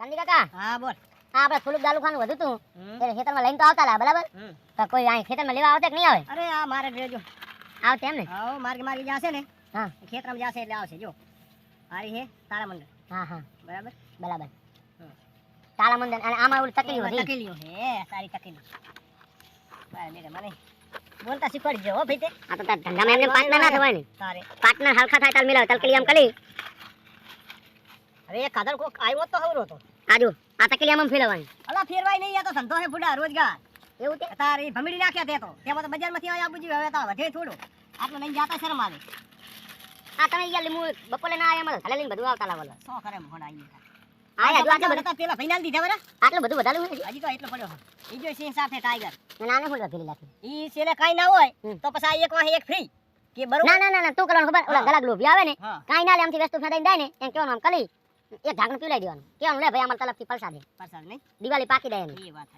કાંદી કાકા? હા બોલ. આપણે થોડુંક દાલુ ખાનું વધુ તું. એટલે ખેતરમાં લઈને તો આવતા લા બરાબર? તો કોઈ અહીં ખેતરમાં લેવા આવતે કે નહીં આવે? અરે આ મારે લેજો આવતે એમ ને? હા માર્ગે માર્ગે જાશે ને હા. ખેતરમાં જાશે એટલે આવશે જો. હારી હે તારા મંડળ હા હા. બરાબર? બરાબર. તારા મંડળ અને આમાં ઓલી તકલી એમાં વધી હે તારી તકલી. બરાબર મેરે મને બોલતા શીખવાડી જો હો ભાઈ તે. આ તો તાર ધંધામાં એમને પાર્ટનર ના થવાય ને તારે. પાર્ટનર હલકા થાય તાર મિલાવ તલકલી આમ કલી અરે કાદર કોક આવ્યો તો હવરો તો. આજુ આ તકલીયામાં ફેરવાની અલા ફેરવાય નહીં આ તો ધંધો હે ફૂડા રોજગાર. એવું તે? તારી ભમીડી નાખ્યા તે તો. તેમાં તો બજારમાંથી આયા બુજી હવે તો વધે થોડું. આટલું નહીં જાતા શરમ આવે. આ તમે યાર લીમુ બપોરે ના આયા મને લઈને બધું આવતા લાવો સો કરે મોણ આઈ આયા જો આટલું બધું પેલા ફાઇનલ દીધા બરા? આટલું બધું વધારે હોય? હજી તો એટલો પડ્યો. ઈ જો સિંહ સાથે ટાઈગર ને નાને ફૂલ લાખી. ઈ સેલે કાઈ ના હોય તો પછી આ એક વાહે એક ફ્રી કે બરોબર? ના ના ના ના તું કરવાનું ખબર? ઓલા ગલા ગ્લોબ લોભી આવે ને કાઈ ના લે આમથી વસ્તુ ફેદાઈને દે ને એમ કેવાનું આમ કલી એક ઢાંકણ પીવડાવી દેવાનું. કેવાનું લે ભાઈ અમારા તરફથી પરસાદ પરસાદ નહીં? દિવાળી પાકી દે એમ. એ વાત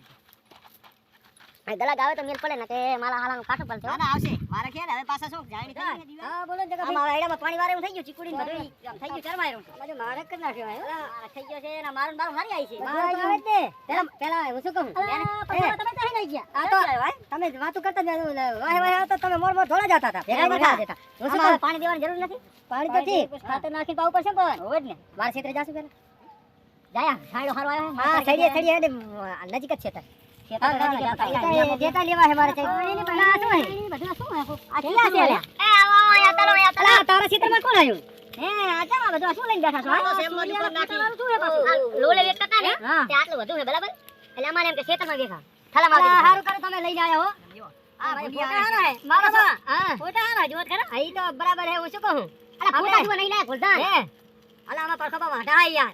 આ આવે તો મેલ પડે ને કે મારા હાલાનું કાટો પડશે ના ના આવશે. મારે કે હવે પાછા શું? જાણી થઈ ગઈ દીવા. હા બોલો જગા આ મારા આયડામાં પાણી વારે થઈ ગયું ચીકુડી ને બધું થઈ ગયું ચરમાયું બધું મારે જ ના કહેવાય હો. થઈ ગયો છે ને મારું ને બારું સારી આવી છે. મારે તો આવે જ પેલા પેલા હું શું કહું? તમે તો અહીં ગયા. આ તો તમે વાતો કરતા જ વાહ વાહ તો તમે મોર મોર ધોળા જતા હતા. ભેગા બેઠા દેતા હું શું કહું? પાણી દેવાની જરૂર નથી. પાણી તો ઠીક ખાતર નાખી પાવું પડશે પણ. હોય જ ને. મારા ક્ષેત્રે જાશું પેલા જાયા સાઈડો હારો આવ્યો. હા સડીએ સડીએ નજીક જ છે ખેતર હા, ના નજીક જ જતા છે. રહ્યા. એ તો જેતા લેવા છે મારે છે. શું હે? બધું શું હે? આ કેટલા છે લ્યા? એ આવો અહીંયા તલો અહીંયા તલો તારા ક્ષેત્રમાં કોણ આવ્યું? હે આ બધું શું લઈને બેઠા છો આ સેમ મોદી પર નાખી શું હે પાછું? લોલે વેચતા હતા ને, તે આટલું વધુ છે, બરાબર? એટલે અમારે એમ કે હારું દીધું. તમે લઈને આયા હો આ ભાઈ, ફોટા હારા હે. મારો મારો હા. ફોટા હારા જોત ખરા હા, તો બરાબર હે, હું શું કહું? અલા, ફોટા નહીં ભૂલતા. હે અલા આમાં પરખબા વાઢા હે યાર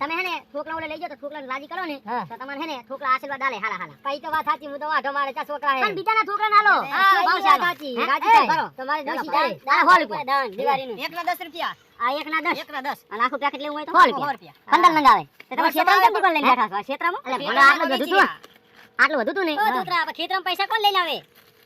તમે હે ને ઠોકલા લઈ જાઓ તો ઠોકલાને રાજી કરો ને તો તમને હે ને ઠોકલા આશીર્વાદ આલે હાલા હાલા. કઈ તો વાત સાચી હું તો વાઢો મારે ચા છોકરા પણ બીજાના ઠોકરા ના લો હા, શું ભાવ ઈ છે વાત આનો? સાચી. રાજી કરો. તમારે દોશી ભાઈ. દાન, દાન રૂપિયા. દાન, દિવાળીનું. એક ના દસ રૂપિયા. આ એક ના દસ. એક ના દસ. અને આખું પેકેટ લેવું હોય તો સો સો રૂપિયા. રૂપિયા પંદર લંગાવે. તો તમે ક્ષેત્રમાં ક્ષેત્રમાં કેટલું લઈને બેઠા છો ક્ષેત્રમાં એટલે ભલે આટલું બધું વેચી આટલું વધુ તું ને. ઓ દોતરા ખેતરમાં પૈસા કોણ લઈને આવે?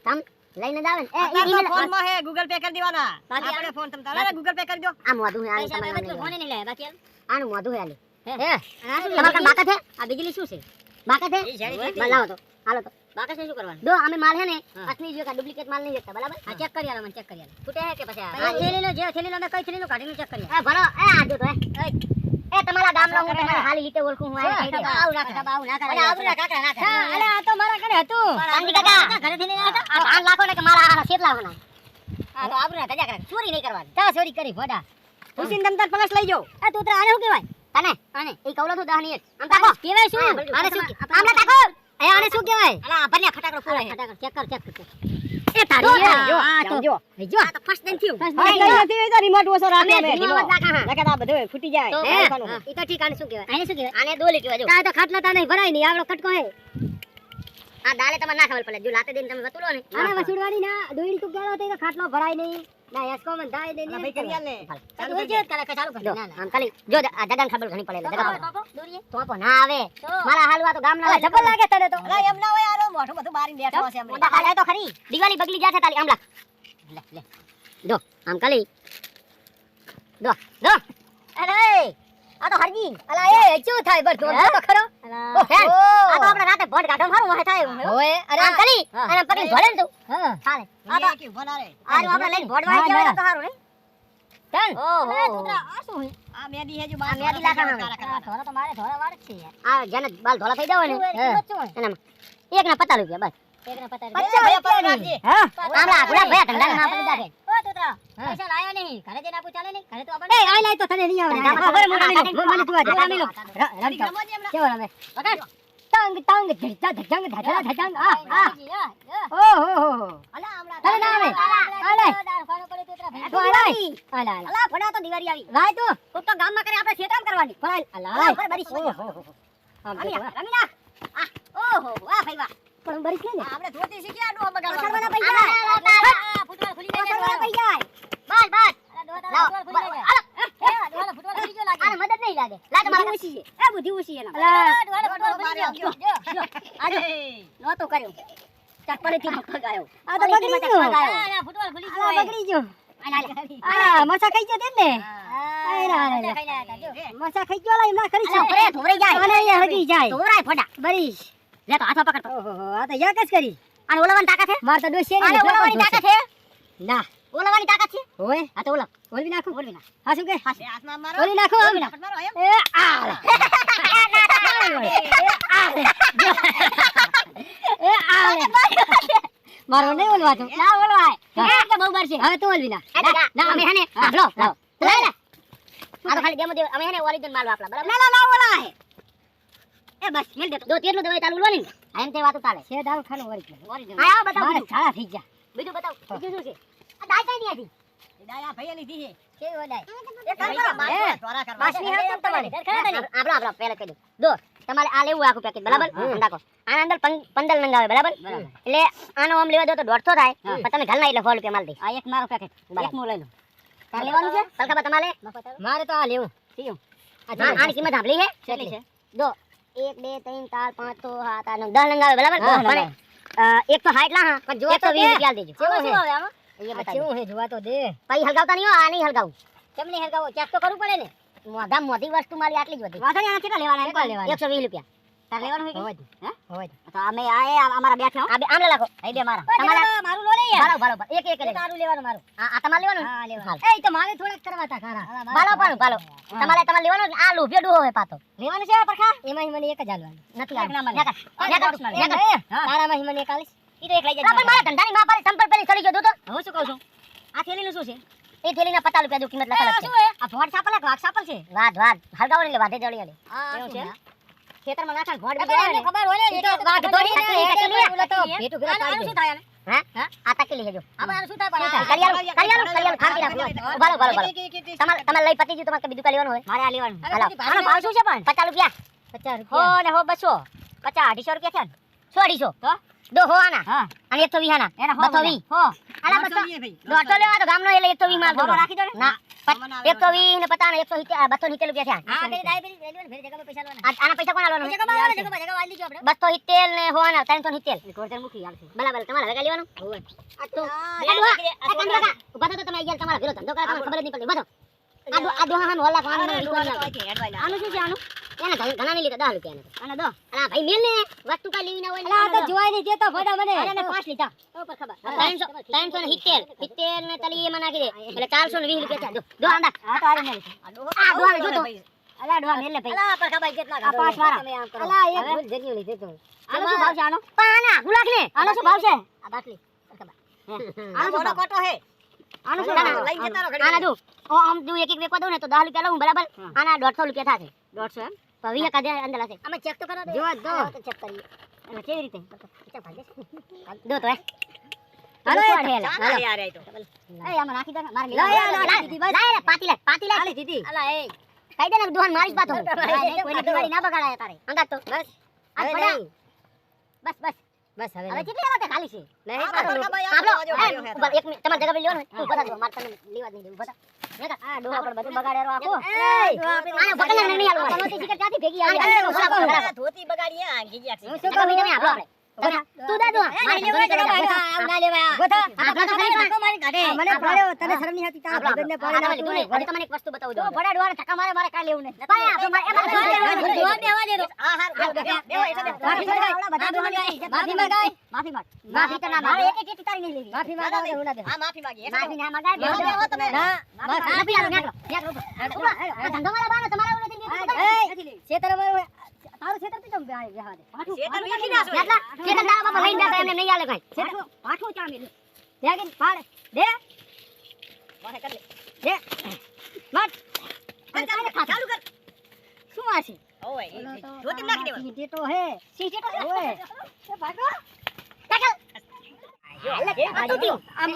તમ લઈને જાવે ને એ, ઈ- ફોનમાં હે ગૂગલ પે કરી દેવાના. બાકી આપણે ફોન તમ તારે ગૂગલ પે કરી દો. આ મોધું હે આ તમારે ફોને. નહીં લે બાકી આનું મોધું હે આલી. હે. હે? આ શું તમારે કાંઈ બાકાત હે? આ બીજલી શું છે? બાકાત હે. લાવો તો. હાલો તો. બાકી શું કરવાનું? દો અમે માલ હે ને અસલી જો ડુપ્લિકેટ માલ નહીં વેચતા બરાબર? આ ચેક કરી આલો મને ચેક કરી આલો. ફૂટે હે કે પછી આ? થેલી થેલીનો જે થેલીનો મેં કઈ થેલીનો કાઢીને ચેક કરી એ ભરો. એ આ જો તો એ એ તમારા ગામનો હું તમારી હાલી રીતે ઓળખું હું આવું ના કાકા આવું ના કાકા આવું ના કાકા ના કાકા અરે આ તો મારા ઘરે હતું. કાંદી કાકા. ઘરેથી લઈને આવ્યા આ ધાન લાખો ને કે મારા આ શેતલા હોના. આ તો આબરૂ ના કરે ચોરી નહીં કરવાની. તા ચોરી કરી ફોડા હુસીન તમ તાર પલસ લઈ જાઓ. એ તું આને શું કહેવાય? તને આને. એ કવલો તું દહની એક? આમ તાકો? કહેવાય શું? આને શું આમને તાકો એ આને શું કહેવાય? અલા આ ભન્યા ફટાકડો ફોડે હે. ફટાકડ ચેક કર ચેક કર. એ તારી જો, આ તો- જો જો. આ તો ફર્સ્ટ ટાઈમ થયું. ફર્સ્ટ હવે નથી તો રિમોટ ઓછો રાખે અમે મેં ધીમો ઢીલો. અવાજ રાખા હા. નકર આ બધું ફૂટી જાય. તો, હે? હે, ખાનું. હા. ઈ તો ઠીક આને શું કહેવાય? આને શું કહેવાય? આને દોલી કહેવાય જો આ તો ખાટલા તાને ભરાય નહીં આવડો કટકો હે. આ દાલે તમારે ના ખબર પડે. જો લાતે દઈને તમે વતુલો ને. આને વસુડવાની ના દોયડી તું ગયો તો ખાટલો ભરાય નહીં. ના યસકો મન દાય દે અલા ભાઈ કરી આલ ચાલુ કરજે કરે ચાલુ જો ના ના આમ ખાલી જો આ દાદાને ખબર ઘણી પડે એટલે તો જગા પાપો, દોરીએ. તો ના આવે. મારા હાલવા તો ગામના અલા, જબર લાગે તને તો. અલા, એમ ના હોય આરો મોઢું બધું બારીને બેઠો હશે મોટા હાલે તો ખરી. દિવાળી બગલી જાશે તાલી આમ લાખ લે લે. જો આમ ખાલી. અરે આ તો હરજી. અલા એ શું થાય? બર તો ખરો. ઓ ફેન કાઢો મારું વાહે થાય. ઓય અરે આમ કરી? અને પકડી ભળે તું. હા. ચાલે. આ તો આ જો આપણે લઈને ભોડ ના, ગયા તો સારું નહીં ચાલ ઓહો. તુતરા, આ શું હે આ મેદી હે જો આ મેદી લાકડા. ધોરા તો મારે ધોરા વાર છે યાર. આ જન બાલ ધોળા થઈ જાવ ને એનામાં. એક ના પતા રૂપિયા બસ. એક ના પતા રૂપિયા પચાસ રૂપિયાની. હા. આમલા ઘોડા ભયા ધંધા ના આપણે દાખે. ઓ તુતરા પૈસા લાયા નહીં. ઘરે જઈને આપું ચાલે નહીં? ઘરે તો આપણે એ આઈ લાય તો તને નહીં આવડે. ધંધામાં મને મને તું આજે રમી લો મોટા કેવો રમે? વગાડ તંગ તંગ ધડતા ધડંગ ધજા ધડંગ આ આ. ઓ હો હો હો. અલા આમલા ચાલે ના આવે અલે તો આલે આલે અલા ફડા તો દિવાળી આવી. રાય તો. કોક તો ગામમાં કરે આપણે શેતામ કરવાની. પડાય અલા, ઉપર બરી ઓ હો હો. આમ રમી જો, ના, રમી ના. આ, ઓહો, વાહ ભાઈ વાહ. પણ બરી છે ને. આપણે ધોતી શીખ્યા, ડોહા બગાડવા. પકડવાના પૈ આલા, જાય. આલા, આલા. આ ફૂટબોલ ખુલી જાય પકડવાના પૈ બસ, બસ. લાવો, ફૂટબોલ ખુલી જાય આલા, એ ડોહાનો ફૂટબોલ ખુલી ગયો લાગે આને મદદ નહીં લાગે. લાગે મારા બુદ્ધિ એ બુદ્ધિ ઓછી એના. આજો નહોતો કર્યો. ચકપડીથી પગ આવ્યો. આ તો બગડી ગયો આ ફૂટબોલ ભૂલી ગયો બગડી ગયો આ મસા ખાઈ ગયો ને. મસા ખાઈ ગયો લા, એમ ના કરી છે. ઉપરે જાય. અને હગી જાય ધોરાય ફડા બરીશ લે તો હાથો પકડ. ઓહો આ તો યકસ કરી અને ઓલાવાની તાકાત છે? માર તો ડોશી આને ઓલવવાની તાકાત છે? ના ઓલવવાની તાકાત છે? હોય હા તો ઓલવ. ઓલવી નાખું ઓલવી નાખ હા શું કે હાથમાં મારો. ઓલવી નાખો ઓલવી નાખ. એ આ એ આ મારો નહીં ઓલવાતો ના ઓલવાય. હા. તો બહુ બર છે. હવે તું ઓલવી નાખ ના, ના, ના, અમે હે ને, લો, લે, લે. આ તો ખાલી demo દે- અમે હે ને માલ બરાબર? એ બસ, મેલ દે. દો તેરનું દવાઈ ચાલુ ઉલવાની એમ તે વાતો ચાલે. છે દારૂ ખાનું ઓરિજિનલ હા, આવો બતાવો મારે બીજું. ઝાડા થઈ ગયા બીજું બતાવો. બીજું શું છે? આ કઈ? કેવી ઓડાય એ હે? તમારે? આપણો, આપણો, પહેલા કહી દઉં. દો, તમારે આ લેવું આખું પેકેજ બરાબર? રાખો. આના અંદર પંદર નંગ આવે બરાબર? એટલે આનો આમ લેવા દો તો દોઢસો થાય પણ તમે ઘરના એટલે સો રૂપિયા માલ દઈ આ એક મારો પેકેટ એક હું લઈ લઉં તારે લેવાનું છે? તલખા તમારે મારે તો આ લેવું. આ આની કિંમત આપલી છે કેટલી છે? દો. એક બે ત્રણ ચાર પાંચ છ સાત આઠ નવ દસ નંગ આવે બરાબર? હા, એક તો હાઈટ લા પણ જો તો વીસ રૂપિયા દેજો. કેવું છે? એ આ કેવું હે જોવા તો દે. પછી હલગાવતા નહીં આ નહીં હલગાવું. કેમ નહીં હરગાવો ચેક તો કરવું પડે ને. મોઢા મોટી વસ્તુ મારી આટલી જ વધી વાસણ આના કેટલા લેવાના કેટલા લેવાના? એકસો વીસ રૂપિયા. તાર લેવાનું હોય હોય હે? હોય તો અમે આ અમારા બેઠા આ બે આમ લે રાખો બે મારા. તમારા- મારું લો ને ભાલો ભાલો. એક એક એ તારું લેવાનું મારું. આ આ તમારે લેવાનું? ને? હા લેવાનું. એ તો મારે થોડાક કરવા તા ખારા. ભાલો પણ ભાલો તમારે તમારે લેવાનું આ લોભિયો ડૂહો હોય પાતો લેવાનું છે પરખા? એમાં મને એક જ હાલવાનું નથી એક ના લે. નેકર. હા. તારામાં મને એક આલીશ. ઈ તો એક લઈ જજો પણ મારા ધંધાની માં પર સંપલ પેલી ચડી ગયો તો હું શું કહું છું? આ થેલીનું શું છે? એ થેલીના પચાસ રૂપિયા જો કિંમત લખેલ છે. આ ભોંડ સાપલ કે વાઘ સાપલ છે? વાત વાત હલગાવો એટલે વાધે જળી આલે. એવું છે? ખેતરમાં નાખાણ ભોંડ બી ખબર હોય ને તો વાઘ નાખે, એટલે એટલે તો આનું ભેટું પાડી શું દે. થાય આ થાય આ- થાય? નાખો આ પચાસ રૂપિયા. પચાસ અઢીસો રૂપિયા છે ને સો તો? દો હો આના હા. અને એકસો વીસ આના. એના હો બસો બોલ્યા. વીસ. હો. આલા બસો દોઢસો લેવા તો ગામનો એટલે એકસો વીસ માલ દો રાખી દો ને. ના એકસો વીસ ને પચાસ ને એકસો સિત્તેર બસો સિત્તેર રૂપિયા થયા. હા પેલી દાઈ પેલી પેલી પેલી જગ્યા પર પૈસા લેવાના. આના પૈસા કોણ આલવાનું જગ્યા પર જગ્યા પર, જગ્યા પર આલી આપણે. બસો સિત્તેર ને હો આના ત્રણસો સિત્તેર. ગોળધર મૂકી બરાબર તમારે હવે લેવાનું? આ તો આ દે, ઊભા થો તો તમે અહીંયા તમારા વિરોધ. ધંધો કરો તમને ખબર જ નહીં પડતી. ઊભા થો. આ ડો- આ ડોહા હામે હલ્લા પાણી મને વિશ્વાસ આનું શું છે આનું? એને ઘણા- ઘણા લીધા દસ રૂપિયા આને દો અને ભાઈ મેલ ને વસ્તુ કઈ લેવી ના હોય આ તો આને દો. જોવાય નહીં દેતો મને. અરે પાંચ લીધા. તો ખબર. ત્રણસો ત્રણસો ને સિત્તેર. સિત્તેર ને તલી એમાં નાખી દે. એટલે ચારસો ને વીસ રૂપિયા થયા. જો, જો આંધા. આ તો આરે નહીં આ ડોહાને જોતો. અલા ડોહા મેલે ભાઈ. અલા, પર ખબર કેટલા આ પાંચ વાળા. તમે આમ કરો. અલા એક? ભૂલ જગ્યો લીધે તો. આનો શું ભાવ છે આનો? પણ આના ગુલાક ને આનો શું ભાવ છે આ બાટલી. ખબર. આનો શું ભાવ? આનું આનો આના? લઈને જતા રહો આના જો ઓ આમ જો એક એક વેકો દઉં ને તો 10 રૂપિયા લઉં બરાબર? આના દોઢસો રૂપિયા થાશે. 150 એમ? તો કાદે અંદર હશે. અમે ચેક તો કરો જો દો ચેક કરીએ. અને કેવી રીતે? દો તો હાલો હે હાલો, હાલો. એ હાલો એ આમાં નાખી દે મારે લે દીદી બસ. લે પાટી લે પાટી લે. લાય. અલા, એ. કહી દે ને દુહાન મારી જ પાતો કોઈની દિવાળી ના બગાડાય તારે. અંગાત તો. બસ. આ પડ્યા. બસ બસ. બસ હવે હવે કેટલી વખત ખાલી છે નહીં, આ આપણો, એક મિનિટ, તમારી જગ્યા પર લેવાનું ઊભા થા, માર તને લેવા નહીં ઊભા થા. આ ડોહા પર બધું બગાડેલો આખો. એય, આને પકડને નહીં આલવાનું. તમારી શિકાર ક્યાંથી ભેગી આવી? ધોતી હું બોલાવો, શું હું શું જગ્યા કહું? તમે આપો આપણે. તું દે દો. મારે નહીં નહીં જગ્યા કરવાનો. ભાઈ, ના લેવાય. ઊભો થા. તો મને ધક્કો મારી કાઢે. મને આપણો. તને શરમ નહીં આવતી, તારા આપણો, આપણો. પાડે આ નાખતું તમે લીધું નહીં. નહીં. વળી તમને એક વસ્તુ બતાવું તો દઉં. ભોળા ધક્કા મારે, મારે કાંઈ લેવું નહીં. ભાઈ, આપણે- એમાં- એમાં જોવા જોવા દેવાનું, દેવાનું. જોવા દેવા દેવાનું. માફી માફી માંગ. માંગ. બધા ડોહાને ઇજ્જત માફી માંગ. માફી માંગ. માફી તો ના મારે એક એક તારી નહીં લેવી. માફી માંગ એવું ના દેવાય. માફી ના માંગાય. ના, બેહો, બેહો તમે. ના, બસ, નથી આવું, નેકળો, નેકળો, ઊભો. ઊભો. ધંધો વાળા બાનો, તમારા એવું નથી. એય, છેતર અમારું- તારું છેતર તું કેમ બેહાય- બેહાવા દે? પાછું- નેકળો, એટલા ખેતર તારા બાપા લઈને જતા એમને નહીં આલે કાંઈ. છેતર- પાછું ચા. દે કે પાડ. દે. દે. માર. અને તારે ખાધું. શું આ છે? ઓલો તો આમાં સિંહ તો હે. ટેટો છે? ઓય. એ ભાગો. આ તો થયું. આમ